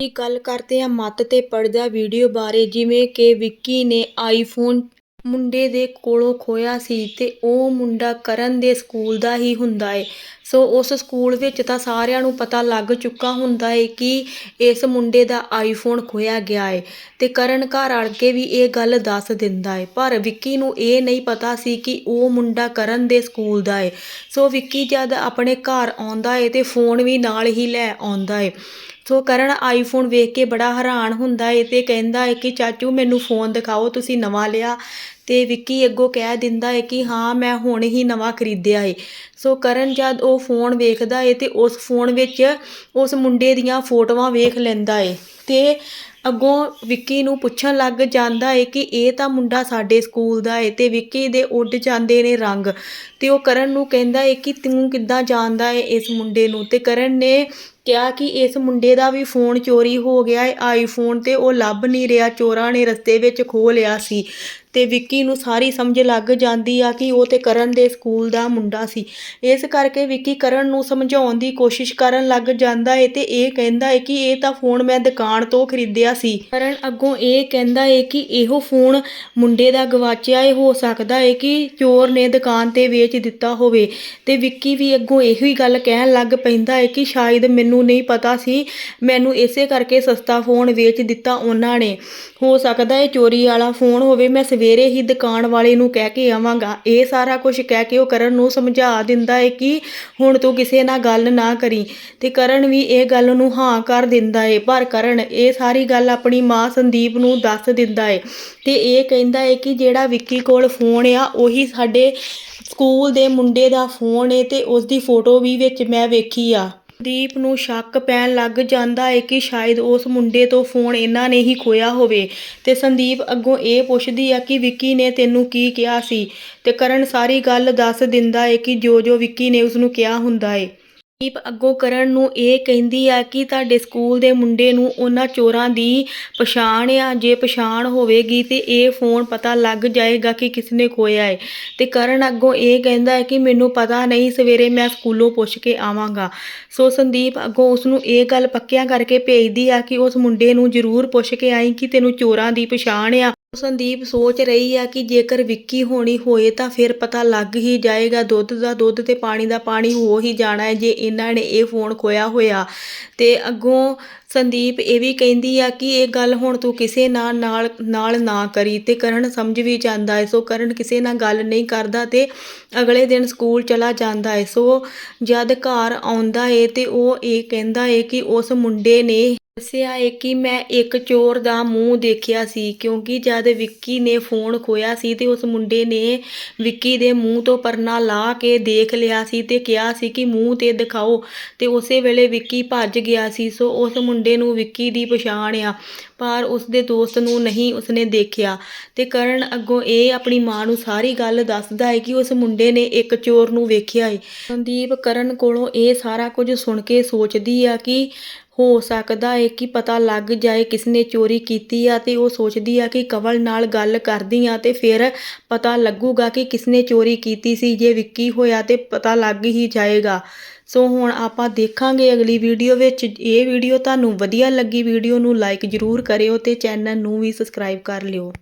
ਕੀ ਗੱਲ ਕਰਦੇ ਆ ਮੱਤ ਤੇ ਪੜਦਾ ਵੀਡੀਓ ਬਾਰੇ? ਜਿਵੇਂ ਕਿ ਵਿੱਕੀ ਨੇ ਆਈਫੋਨ ਮੁੰਡੇ ਦੇ ਕੋਲੋਂ ਖੋਇਆ ਸੀ ਤੇ ਉਹ ਮੁੰਡਾ ਕਰਨ ਦੇ ਸਕੂਲ ਦਾ ਹੀ ਹੁੰਦਾ ਏ। ਸੋ ਉਸ ਸਕੂਲ ਵਿੱਚ ਤਾਂ ਸਾਰਿਆਂ ਨੂੰ ਪਤਾ ਲੱਗ ਚੁੱਕਾ ਹੁੰਦਾ ਹੈ ਕਿ ਇਸ ਮੁੰਡੇ ਦਾ ਆਈਫੋਨ ਖੋਇਆ ਗਿਆ ਹੈ ਤੇ ਕਰਨ ਘਰ ਆੜ ਕੇ ਵੀ ਇਹ ਗੱਲ ਦੱਸ ਦਿੰਦਾ ਹੈ ਪਰ ਵਿੱਕੀ ਨੂੰ ਇਹ ਨਹੀਂ ਪਤਾ ਸੀ ਕਿ ਉਹ ਮੁੰਡਾ ਕਰਨ ਦੇ ਸਕੂਲ ਦਾ ਏ। ਸੋ ਵਿੱਕੀ ਜਦ ਆਪਣੇ ਘਰ ਆਉਂਦਾ ਏ ਤੇ ਫੋਨ ਵੀ ਨਾਲ ਹੀ ਲੈ ਆਉਂਦਾ ਏ। ਸੋ ਕਰਨ ਆਈਫੋਨ ਵੇਖ ਕੇ ਬੜਾ ਹੈਰਾਨ ਹੁੰਦਾ ਏ ਤੇ ਕਹਿੰਦਾ ਏ ਕਿ ਚਾਚੂ ਮੈਨੂੰ ਫੋਨ ਦਿਖਾਓ, ਤੁਸੀਂ ਨਵਾਂ ਲਿਆ। ਅਤੇ ਵਿੱਕੀ ਅੱਗੋਂ ਕਹਿ ਦਿੰਦਾ ਹੈ ਕਿ ਹਾਂ, ਮੈਂ ਹੁਣ ਹੀ ਨਵਾਂ ਖਰੀਦਿਆ ਹੈ ਸੋ ਕਰਨ ਜਦ ਉਹ ਫੋਨ ਵੇਖਦਾ ਏ ਅਤੇ ਉਸ ਫੋਨ ਵਿੱਚ ਉਸ ਮੁੰਡੇ ਦੀਆਂ ਫੋਟੋਆਂ ਵੇਖ ਲੈਂਦਾ ਏ ਅਤੇ ਅੱਗੋਂ ਵਿੱਕੀ ਨੂੰ ਪੁੱਛਣ ਲੱਗ ਜਾਂਦਾ ਏ ਕਿ ਇਹ ਤਾਂ ਮੁੰਡਾ ਸਾਡੇ ਸਕੂਲ ਦਾ ਏ ਅਤੇ ਵਿੱਕੀ ਦੇ ਉੱਡ ਜਾਂਦੇ ਨੇ ਰੰਗ। ਅਤੇ ਉਹ ਕਰਨ ਨੂੰ ਕਹਿੰਦਾ ਏ ਕਿ ਤੂੰ ਕਿੱਦਾਂ ਜਾਣਦਾ ਏ ਇਸ ਮੁੰਡੇ ਨੂੰ? ਅਤੇ ਕਰਨ ਨੇ ਕਿਹਾ ਕਿ ਇਸ ਮੁੰਡੇ ਦਾ ਵੀ ਫੋਨ ਚੋਰੀ ਹੋ ਗਿਆ ਹੈ। ਆਈਫੋਨ ਤੇ ਉਹ ਲੱਭ ਨਹੀਂ ਰਿਹਾ, ਚੋਰਾਂ ਨੇ ਰਸਤੇ ਵਿੱਚ ਖੋਹ ਲਿਆ ਸੀ ਤੇ ਵਿੱਕੀ ਨੂੰ ਸਾਰੀ ਸਮਝ ਲੱਗ ਜਾਂਦੀ ਆ ਕਿ ਉਹ ਤੇ ਕਰਨ ਦੇ ਸਕੂਲ ਦਾ ਮੁੰਡਾ ਸੀ। ਇਸ ਕਰਕੇ ਵਿੱਕੀ ਕਰਨ ਨੂੰ ਸਮਝਾਉਣ ਦੀ ਕੋਸ਼ਿਸ਼ ਕਰਨ ਲੱਗ ਜਾਂਦਾ ਏ ਤੇ ਇਹ ਕਹਿੰਦਾ ਏ ਕਿ ਇਹ ਤਾਂ ਫੋਨ ਮੈਂ ਦੁਕਾਨ ਤੋਂ ਖਰੀਦਿਆ ਸੀ। ਕਰਨ ਅੱਗੋਂ ਇਹ ਕਹਿੰਦਾ ਏ ਕਿ ਇਹੋ ਫੋਨ ਮੁੰਡੇ ਦਾ ਗਵਾਚਿਆ ਏ, ਹੋ ਸਕਦਾ ਏ ਕਿ ਚੋਰ ਨੇ ਦੁਕਾਨ ਤੇ ਵੇਚ ਦਿੱਤਾ ਹੋਵੇ। ਤੇ ਵਿੱਕੀ ਵੀ ਅੱਗੋਂ ਇਹੋ ਹੀ ਗੱਲ ਕਹਿਣ ਲੱਗ ਪੈਂਦਾ ਏ ਕਿ ਸ਼ਾਇਦ ਮੈਨੂੰ ਨਹੀਂ ਪਤਾ ਸੀ। ਮੈਨੂੰ ਇਸੇ ਕਰਕੇ ਸਸਤਾ ਫੋਨ ਵੇਚ ਦਿੱਤਾ ਉਹਨਾਂ ਨੇ। ਹੋ ਸਕਦਾ ਏ ਚੋਰੀ ਵਾਲਾ ਫੋਨ ਹੋਵੇ, ਮੈਂ ਸਵੇਰੇ ਹੀ ਦੁਕਾਨ ਵਾਲੇ ਨੂੰ ਕਹਿ ਕੇ ਆਵਾਂਗਾ। ਇਹ ਸਾਰਾ ਕੁਝ ਕਹਿ ਕੇ ਉਹ ਕਰਨ ਨੂੰ ਸਮਝਾ ਦਿੰਦਾ ਹੈ ਕਿ ਹੁਣ ਤੂੰ ਕਿਸੇ ਨਾਲ ਗੱਲ ਨਾ ਕਰੀ। ਤੇ ਕਰਨ ਵੀ ਇਹ ਗੱਲ ਨੂੰ ਹਾਂ ਕਰ ਦਿੰਦਾ ਏ। ਪਰ ਕਰਨ, ਇਹ ਸਾਰੀ ਗੱਲ ਆਪਣੀ ਮਾਂ ਸੰਦੀਪ ਨੂੰ ਦੱਸ ਦਿੰਦਾ ਹੈ ਤੇ ਇਹ ਕਹਿੰਦਾ ਹੈ ਕਿ ਜਿਹੜਾ ਵਿੱਕੀ ਕੋਲ ਫੋਨ ਆ, ਉਹੀ ਸਾਡੇ ਸਕੂਲ ਦੇ ਮੁੰਡੇ ਦਾ ਫੋਨ ਏ ਤੇ ਉਸ ਦੀ ਫੋਟੋ ਵੀ ਵਿੱਚ ਮੈਂ ਵੇਖੀ ਆ। ਦੀਪ ਨੂੰ ਸ਼ੱਕ ਪੈਣ ਲੱਗ ਜਾਂਦਾ ਹੈ ਕਿ ਸ਼ਾਇਦ ਉਸ ਮੁੰਡੇ ਤੋਂ ਫੋਨ ਇਹਨਾਂ ਨੇ ਹੀ ਖੋਇਆ ਹੋਵੇ। ਤੇ ਸੰਦੀਪ ਅੱਗੋਂ ਇਹ ਪੁੱਛਦੀ ਆ ਕਿ ਵਿੱਕੀ ਨੇ ਤੈਨੂੰ ਕੀ ਕਿਹਾ ਸੀ? ਤੇ ਕਰਨ ਸਾਰੀ ਗੱਲ ਦੱਸ ਦਿੰਦਾ ਏ ਕਿ ਜੋ ਜੋ ਵਿੱਕੀ ਨੇ ਉਸ ਨੂੰ ਕਿਹਾ ਹੁੰਦਾ ਏ। ਦੀਪ ਅੱਗੋਂ ਕਰਨ ਨੂੰ ਇਹ ਕਹਿੰਦੀ ਆ ਕਿ ਤੁਹਾਡੇ ਸਕੂਲ ਦੇ ਮੁੰਡੇ ਨੂੰ ਉਹਨਾਂ ਚੋਰਾਂ ਦੀ ਪਛਾਣ ਆ, ਜੇ ਪਛਾਣ ਹੋਵੇਗੀ ਤੇ ਇਹ ਫੋਨ ਪਤਾ ਲੱਗ ਜਾਏਗਾ ਕਿ ਕਿਸਨੇ ਖੋਇਆ ਹੈ ਤੇ ਕਰਨ ਅੱਗੋਂ ਇਹ ਕਹਿੰਦਾ ਹੈ ਕਿ ਮੈਨੂੰ ਪਤਾ ਨਹੀਂ, ਸਵੇਰੇ ਮੈਂ ਸਕੂਲੋਂ ਪੁੱਛ ਕੇ ਆਵਾਂਗਾ। ਸੋ ਸੰਦੀਪ ਅੱਗੋਂ ਉਸ ਨੂੰ ਇਹ ਗੱਲ ਪੱਕਿਆਂ ਕਰਕੇ ਭੇਜਦੀ ਆ ਕਿ ਉਸ ਮੁੰਡੇ ਨੂੰ ਜ਼ਰੂਰ ਪੁੱਛ ਕੇ ਆਈ ਕਿ ਤੈਨੂੰ ਚੋਰਾਂ ਦੀ ਪਛਾਣ ਆ। ਸੰਦੀਪ ਸੋਚ ਰਹੀ ਆ ਕਿ ਜੇਕਰ ਵਿੱਕੀ ਹੋਣੀ ਹੋਏ ਤਾਂ ਫਿਰ ਪਤਾ ਲੱਗ ਹੀ ਜਾਏਗਾ, ਦੁੱਧ ਦਾ ਦੁੱਧ ਤੇ ਪਾਣੀ ਦਾ ਪਾਣੀ ਹੋ ਹੀ ਜਾਣਾ ਹੈ ਜੇ ਇਹਨਾਂ ਨੇ ਇਹ ਫੋਨ ਖੋਇਆ ਹੋਇਆ। ਤੇ ਅੱਗੋਂ ਸੰਦੀਪ ਇਹ ਵੀ ਕਹਿੰਦੀ ਆ ਕਿ ਇਹ ਗੱਲ ਹੁਣ ਤੂੰ ਕਿਸੇ ਨਾਲ ਨਾਲ ਨਾਲ ਨਾ ਕਰੀ ਤੇ ਕਰਨ ਸਮਝ ਵੀ ਜਾਂਦਾ ਹੈ, ਸੋ ਕਰਨ ਕਿਸੇ ਨਾਲ ਗੱਲ ਨਹੀਂ ਕਰਦਾ ਤੇ ਅਗਲੇ ਦਿਨ ਸਕੂਲ ਚਲਾ ਜਾਂਦਾ ਹੈ। ਸੋ ਜਦ ਘਰ ਆਉਂਦਾ ਏ ਤੇ ਉਹ ਇਹ ਕਹਿੰਦਾ ਏ ਕਿ ਉਸ ਮੁੰਡੇ ਨੇ ਦੱਸਿਆ ਏ ਕਿ ਮੈਂ ਇੱਕ ਚੋਰ ਦਾ ਮੂੰਹ ਦੇਖਿਆ ਸੀ ਕਿਉਂਕਿ ਜਦ ਵਿੱਕੀ ਨੇ ਫੋਨ ਖੋਇਆ ਸੀ ਤੇ ਉਸ ਮੁੰਡੇ ਨੇ ਵਿੱਕੀ ਦੇ ਮੂੰਹ ਤੋਂ ਪਰਨਾ ਲਾਹ ਕੇ ਦੇਖ ਲਿਆ ਸੀ ਤੇ ਕਿਹਾ ਸੀ ਕਿ ਮੂੰਹ ਤੇ ਦਿਖਾਓ ਤੇ ਉਸੇ ਵੇਲੇ ਵਿੱਕੀ ਭੱਜ ਗਿਆ ਸੀ। ਸੋ ਉਸ ਮੁੰਡੇ ਨੂੰ ਵਿੱਕੀ ਦੀ ਪਛਾਣ ਆ, ਪਰ ਉਸਦੇ ਦੋਸਤ ਨੂੰ ਨਹੀਂ ਉਸਨੇ ਦੇਖਿਆ। ਤੇ ਕਰਨ ਅੱਗੋਂ ਇਹ ਆਪਣੀ ਮਾਂ ਨੂੰ ਸਾਰੀ ਗੱਲ ਦੱਸਦਾ ਹੈ ਕਿ ਉਸ ਮੁੰਡੇ ਨੇ ਇੱਕ ਚੋਰ ਨੂੰ ਵੇਖਿਆ ਏ। ਸੰਦੀਪ ਕਰਨ ਕੋਲੋਂ ਇਹ ਸਾਰਾ ਕੁਝ ਸੁਣ ਕੇ ਸੋਚਦੀ ਆ ਕਿ ਹੋ ਸਕਦਾ ਏ ਕਿ ਪਤਾ ਲੱਗ ਜਾਏ ਕਿਸਨੇ ਚੋਰੀ ਕੀਤੀ ਆ ਤੇ ਉਹ ਸੋਚਦੀ ਆ ਕਿ ਕਵਲ ਨਾਲ ਗੱਲ ਕਰਦੀ ਆ ਤੇ ਫਿਰ ਪਤਾ ਲੱਗੂਗਾ ਕਿ ਕਿਸਨੇ ਚੋਰੀ ਕੀਤੀ ਸੀ, ਜੇ ਵਿੱਕੀ ਹੋਇਆ ਤੇ ਪਤਾ ਲੱਗ ਹੀ ਜਾਏਗਾ। ਸੋ ਹੁਣ ਆਪਾਂ ਦੇਖਾਂਗੇ ਅਗਲੀ ਵੀਡੀਓ ਵਿੱਚ। ਇਹ ਵੀਡੀਓ ਤੁਹਾਨੂੰ ਵਧੀਆ ਲੱਗੀ, ਵੀਡੀਓ ਨੂੰ ਲਾਈਕ ਜ਼ਰੂਰ ਕਰਿਓ ਤੇ ਚੈਨਲ ਨੂੰ ਵੀ ਸਬਸਕ੍ਰਾਈਬ ਕਰ ਲਿਓ।